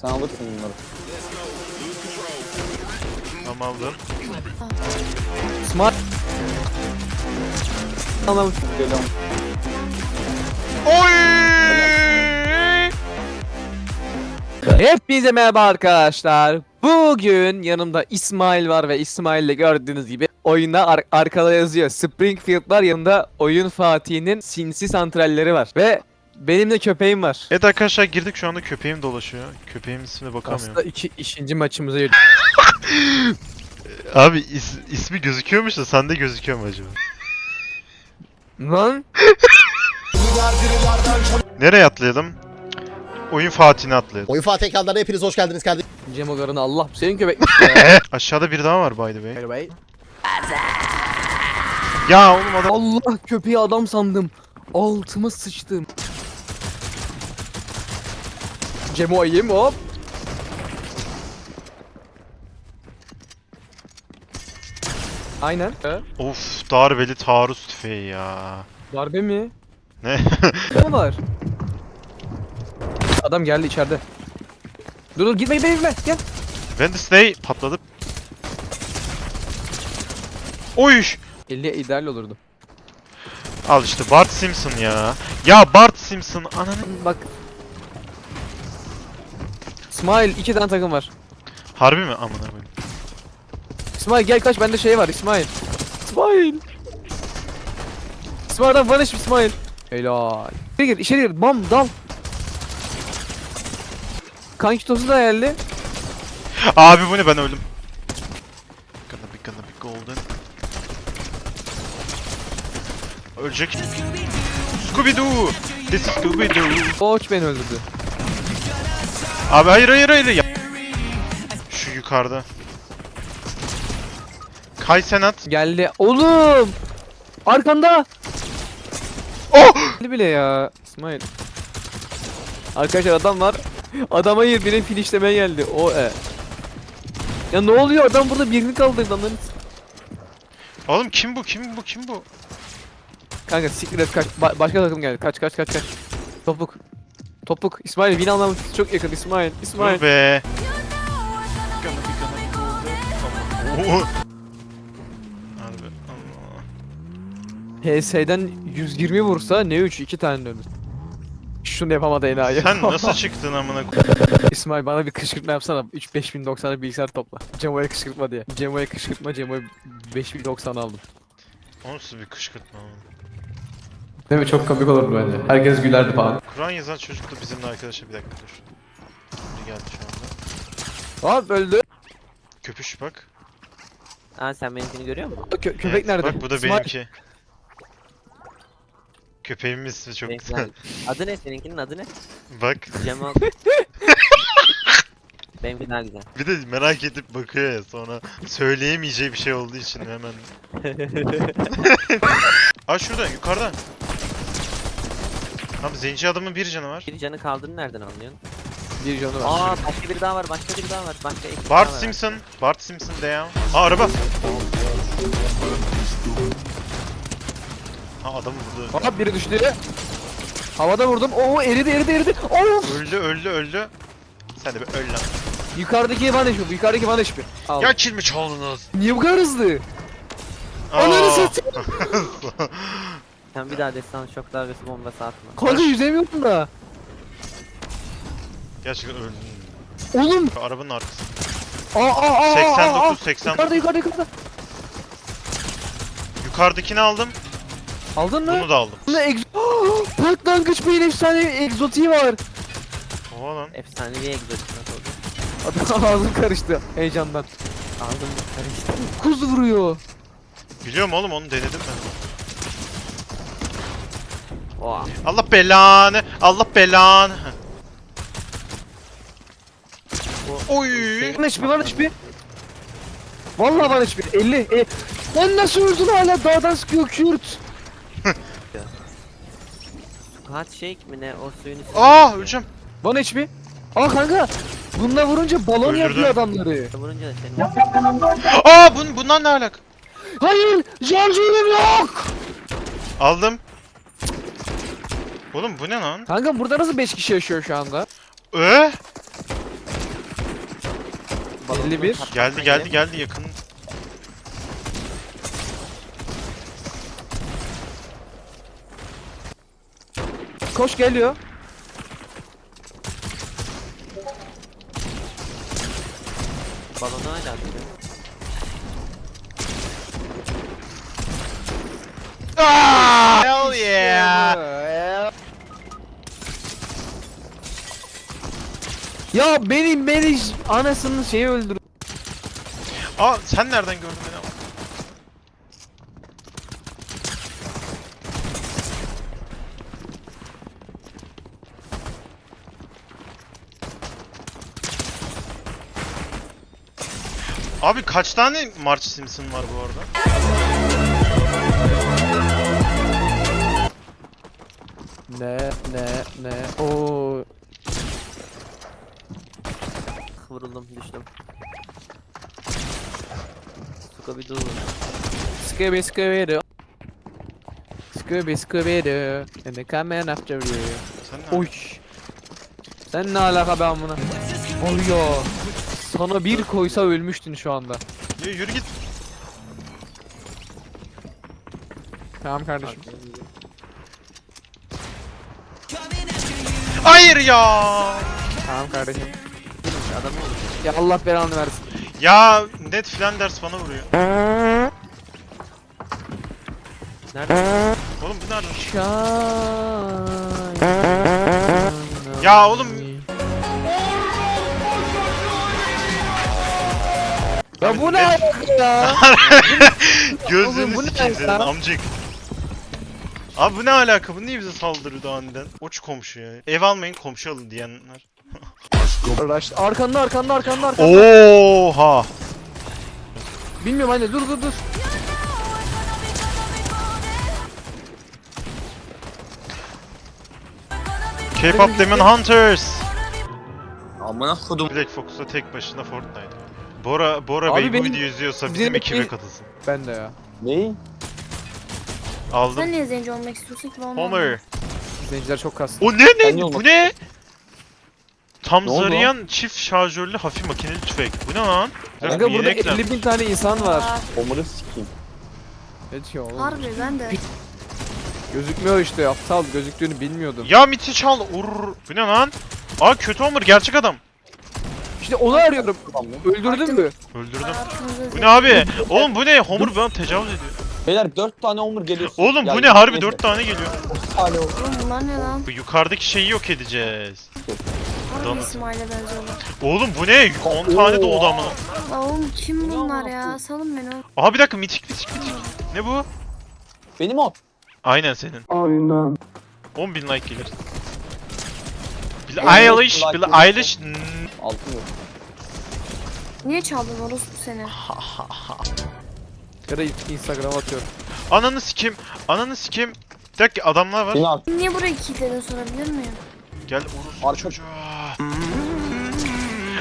Sen alırsın bunları. Tamam aldım. Smart. Anlamış. Geliyorum. Hepinize merhaba arkadaşlar. Bugün yanımda İsmail var ve İsmail ile gördüğünüz gibi oyunda ar- arkada yazıyor. Springfield var yanında oyun Fatih'in sinsi santralleri var. Ve benim de köpeğim var. Evet arkadaşlar girdik şu anda köpeğim dolaşıyor. Köpeğimin ismine bakamıyorum. Aslında iki, ikinci maçımıza girdik. Abi is- ismi gözüküyormuş da sende gözüküyor mu acaba? Lan Nereye atlayalım? Oyun Fatih'ine atlayalım. Oyun Fatih ekranlarına hepiniz hoş geldiniz kardeşim. Cem Ogar'ın Allah senin köpek. Aşağıda bir daha var by the way. Bey. Ya oğlum adam... Allah köpeği adam sandım. Altıma sıçtım. Cemo ayım hop. Aynen. Of darbeli taarruz tüfeği ya. Darbe mi? Ne? Ne var? Adam geldi içeride. Dur dur gitme gitme gitme gel. Wednesday patladı. Oy! 50 ideal olurdu. Al işte Bart Simpson ya. Ya Bart Simpson ananı... Bak. İsmail iki tane takım var. Harbi mi? Amına koyayım. İsmail gel kaç bende şey var İsmail. İsmail. İsmail'den vanish İsmail. Helal. İçeri gir içeri gir bam dal. Kanki tosu da geldi. Abi bu ne ben öldüm. Gonna be gonna be golden. Ölecek. Scooby Doo. This is Scooby Doo. Koç beni öldürdü. Abi hayır hayır hayır. Ya. Şu yukarıda. Kay Senat. Geldi. Oğlum. Arkanda. Oh! Geldi bile ya. İsmail. Arkadaşlar adam var. Adam hayır benim finishlemeye geldi. O e. Ya ne oluyor adam burada birini kaldırdı anladın Oğlum kim bu? Kim bu? Kim bu? Kanka siktir et kaç. Ba- başka takım geldi. Kaç kaç kaç kaç. Topuk. Topuk. İsmail win almamız çok yakın İsmail. İsmail. Dur be. Oo. Harbi. Allah. HS'den 120 vursa ne 3 2 tane dönür. Şunu yapamadı enayi. Sen nasıl çıktın amına koy- İsmail bana bir kışkırtma yapsana. 3 5090'lık bilgisayar topla. Cemo'ya kışkırtma diye. Cemo'ya kışkırtma Cemo'ya 5090 aldım. O nasıl bir kışkırtma oğlum? Değil mi? Çok komik olurdu bence. Herkes gülerdi falan. Kur'an yazan çocuk da bizimle arkadaşa bir dakika dur. Biri geldi şu anda. Hop öldü. Köpüş bak. Aa sen benimkini görüyor musun? Kö- köpek Evet, nerede? Bak bu da İsmail. benimki. Köpeğimin ismi çok Benimki güzel. nerede? adı ne seninkinin adı ne? Bak Cemal. Benimki daha güzel. bir de merak edip bakıyor ya sonra söyleyemeyeceği bir şey olduğu için hemen. Aa şurada yukarıda. Abi zenci adamın bir canı var. Bir canı kaldığını nereden anlıyorsun? Bir canı var. Aa başka biri daha var, başka biri daha var. Başka ekip Bart daha var. Simpson. Bart Simpson de ya. Aa araba. Ha adam vurdu. Hop biri düştü. Havada vurdum. Oo eridi eridi eridi. Of. Öldü öldü öldü. Sen de bir öl lan. Yukarıdaki van HP. Yukarıdaki van HP. Al. Ya kill mi çaldınız? Niye bu kadar hızlı? Aa. Ananı satayım. Sen bir daha destan şok darbesi bombası atma. Kanka yüzemiyorum da. Gerçekten öldün. Oğlum. Arabanın arkası. Aa aa aa. 89 89. Yukarıda yukarıda yukarıda. Yukarıdakini aldım. Aldın mı? Bunu da aldım. Bunda egz... Patlangıç beyin efsane egzotiği var. Oha lan. Efsanevi egzotik nasıl oldu? Adam ağzım karıştı heyecandan. Aldım karıştı. Kuz vuruyor. Biliyorum oğlum onu denedim ben. Oha. Allah belanı. Allah belanı. Oy. Van HP van HP. Vallahi van HP. 50. E, lan nasıl vurdun hala dağdan sıkıyor Kürt. Kaç shake mi ne o suyun üstüne Aa öleceğim. Van HP. Aa kanka. Bununla vurunca balon Öldürdüm. yapıyor adamları. vurunca da senin Aa bun bundan ne alak? Hayır! Şarjörüm yok! Aldım. Oğlum bu ne lan? Kanka burada nasıl 5 kişi yaşıyor şu anda? Ee? balonun 51. patlatma Geldi geldi geldi yakın. Koş geliyor. Balonu hala atıyor. Ah! Ya beni beni anasının şeyi öldür. Aa sen nereden gördün beni? Abi kaç tane March Simpson var bu arada? Ne ne ne o Vuruldum düştüm. Bir dur. Scooby Scooby Doo Scooby Scooby Doo And they coming after you Sen nereden? Oy Sen ne alaka be amına Oluyor Sana bir koysa ölmüştün şu anda Ya yürü git. Tamam kardeşim Hayır ya. Tamam kardeşim Adamı vurdu. Ya Allah belanı versin Ya Ned Flanders bana vuruyor. Nerede? Oğlum bu nereden? Shine Ya oğlum. Ya bu ne alaka ya? Oğlum bu ne sikeyim senin amcık. Abi bu ne alaka? Bu niye bize saldırdı aniden? Oç komşu ya. Ev almayın komşu alın diyenler. Rush. Arkanda arkanda arkanda arkanda. Oha. Bilmiyorum anne dur dur dur. K-pop Demon Hunters. Amına kodum. Black Fox'ta tek başına Fortnite. Bora Bora Abi Bey bu benim- videoyu izliyorsa bizim benim- ekibe katılsın. Ben de ya. Neyi? Aldım. Sen niye zenci olmak istiyorsun ki ben onu Homer. Zenciler çok kastı. O ne Ben ne? Bu ne? Tam zarayan çift şarjörlü hafif makineli tüfek. Bu ne lan? Kanka burada yeni eklem. 50 bin tane insan var. Aa, Omuru sikeyim. Ne diyor oğlum? Harbi ben de. Gözükmüyor işte aptal gözüktüğünü bilmiyordum. Ya Miti çal. Urr. Bu ne lan? Aa kötü Homer gerçek adam. İşte onu arıyorum. Öldürdün mü? Öldürdüm. Bu ne abi? Oğlum bu ne? Homer bana tecavüz ediyor. Beyler 4 tane omur geliyor. Oğlum bu ne? Harbi Neyse. 4 tane geliyor. 4 tane omur. Oğlum bunlar ne lan? Bu yukarıdaki şeyi yok edeceğiz. İsmail'e benziyorlar. Oğlum bu ne? 10 tane doğdu. La oğlum kim bunlar ya? Salın beni. Aha bir dakika mitik mitik mitik. Ne bu? Benim o. Aynen senin. Aynen. 10 bin like gelir. Billie Eilish, like Billie. Eilish. hmm, Altın yok. Niye çaldın orospu seni? Ya da Instagram atıyorum. Ananı sikim, ananı sikim. Bir dakika adamlar var. Beni at. Niye buraya kilitledin sorabilir miyim? Gel orospu Arka- çocuğu.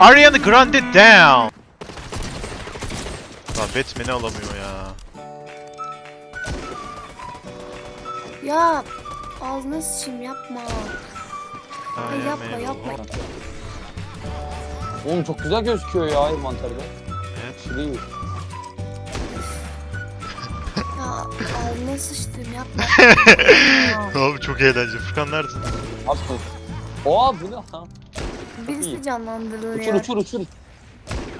Ariana Grande down. Lan Batman'i alamıyor ya. Ya ağzına sıçayım yapma. Ay, yapma, yapma. Oğlum çok güzel gözüküyor ya envanterde. Evet. Şurayı. Ya ağzına sıçtım yapma. Abi çok eğlenceli. Furkan neredesin? Koy. Oha bu ne lan? Birisi canlandırılır Uçur ya. uçur uçur.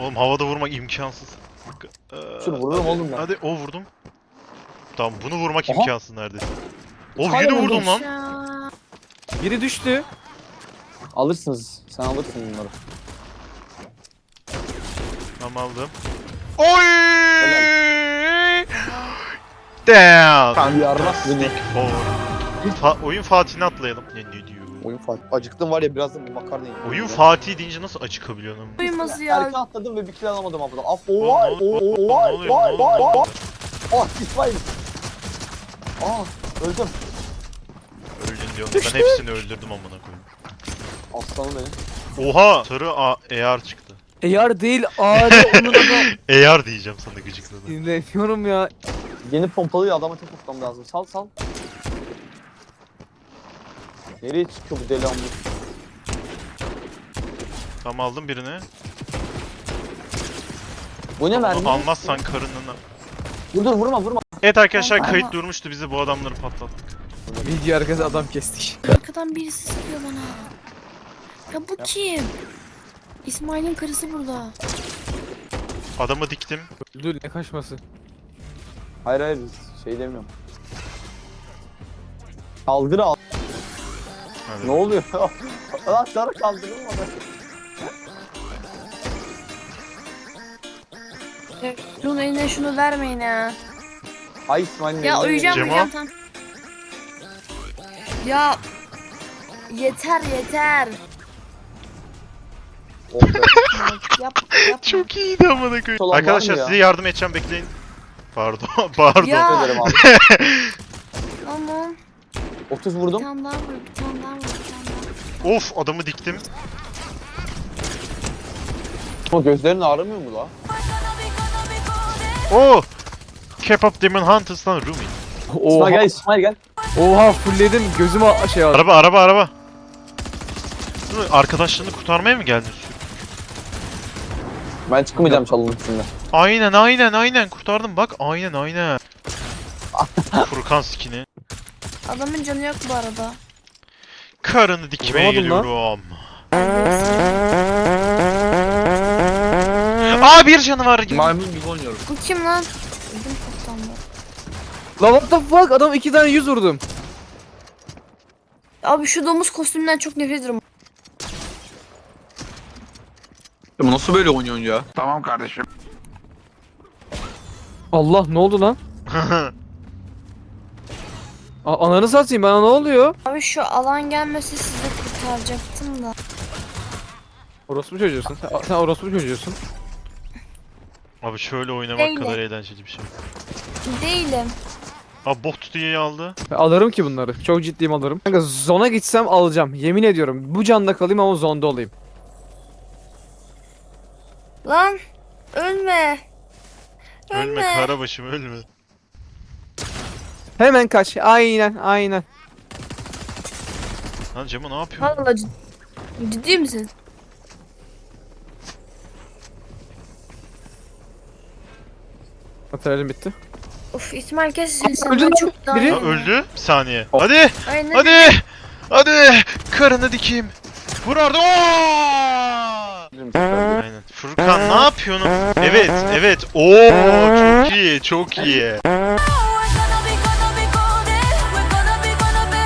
Oğlum havada vurmak imkansız. Ee, Uçur vururum oğlum ben. Hadi o vurdum. Tamam bunu vurmak Aha. imkansız neredeyse. Oğlum Hayır, yine vurdum. vurdum lan. Ya. Biri düştü. Alırsınız. Sen alırsın bunları. Tamam aldım. Oy! Down. Bir yarrak beni. Stick forward. Fa- oyun Fatih'ini atlayalım. Ne, ne diyor? Oyun Fatih. Acıktım var ya birazdan bir makarna yiyeyim. Oyun Fatih deyince nasıl acıkabiliyorsun? Duyması ya. Erken atladım ve bir kill alamadım abladan. Af oy oluyor? Ne oy oluyor? Ne oy oluyor? Ah İsmail. Aa öldüm. Öldün diyorum. Ben hepsini öldürdüm amına koyayım. Aslanım benim. Oha! Sarı A AR çıktı. Eğer değil ağrı onun da AR diyeceğim sana gıcıkladı. dinlemiyorum ya. Yeni pompalıyla adama tek tutmam lazım. Sal sal. Nereye çıkıyor bu deli amlı? Tamam aldım birini. Bu ne mermi? Almazsan karınını. Dur dur vurma vurma. Evet arkadaşlar Ama- kayıt durmuştu bizi bu adamları patlattık. Video arkası adam kestik. Arkadan birisi sıkıyor bana. Ya bu kim? İsmail'in karısı burada. Adamı diktim. Dur ne kaçması. Hayır hayır şey demiyorum. Kaldır al. Hadi. Ne oluyor? Lan sarı kaldırılmadı. Şunun eline şunu vermeyin ha. Ay İsmail'in Ya eline uyuyacağım Cemo? uyuyacağım tam. Ya yeter yeter. Oh be. Yap yapma. Çok iyiydi amına koyayım. Olan var Arkadaşlar ya? size yardım edeceğim bekleyin. Pardon, pardon. Ya. Teşekkür ederim abi. Tamam. 30 Bir vurdum. tane daha vur, bir tane daha vur, bir tane daha. Of adamı diktim. Ama gözlerin ağrımıyor mu la? Oh! K-pop Demon Hunters'tan Rumi. İsmail Oha, gel İsmail gel. oha fullledim gözüm a- şey aldı. Araba araba araba. Dur, arkadaşlarını kurtarmaya mı geldin? Ben çıkmayacağım çalının üstünde. Aynen aynen aynen kurtardım bak aynen aynen. Furkan skini. Adamın canı yok bu arada. Karını dikmeye Vuramadım lan. geliyorum. Aa bir canı var. Bu kim lan? Ödüm koptu La what the fuck adam iki tane yüz vurdum. Abi şu domuz kostümünden çok nefret ediyorum. Bu nasıl böyle oynuyorsun ya? Allah ne oldu lan? A- ananı satayım bana ne oluyor? Abi şu alan gelmese sizi kurtaracaktım da. Orospu çocuğusun. Sen, sen orospu çocuğusun. Abi şöyle oynamak Değilim. kadar eğlenceli bir şey. Değilim. Abi bot diye aldı. Ben alırım ki bunları. Çok ciddiyim alırım. Kanka zona gitsem alacağım. Yemin ediyorum. Bu canda kalayım ama zonda olayım. Lan ölme. Ölme karabaşım ölme. Hemen kaç. Aynen aynen. Lan Cemo ne yapıyorsun? Allah cid- ciddi misin? Materyalim bitti. Of İsmail kes sesini. Öldü Senden lan çok daha biri. Ha, öldü. Bir saniye. Hadi. Aynen. Hadi. Hadi. Karını dikeyim. Vur orada. Oo! Aynen. Furkan ne yapıyorsun? Evet, evet. Oo, çok iyi, çok iyi.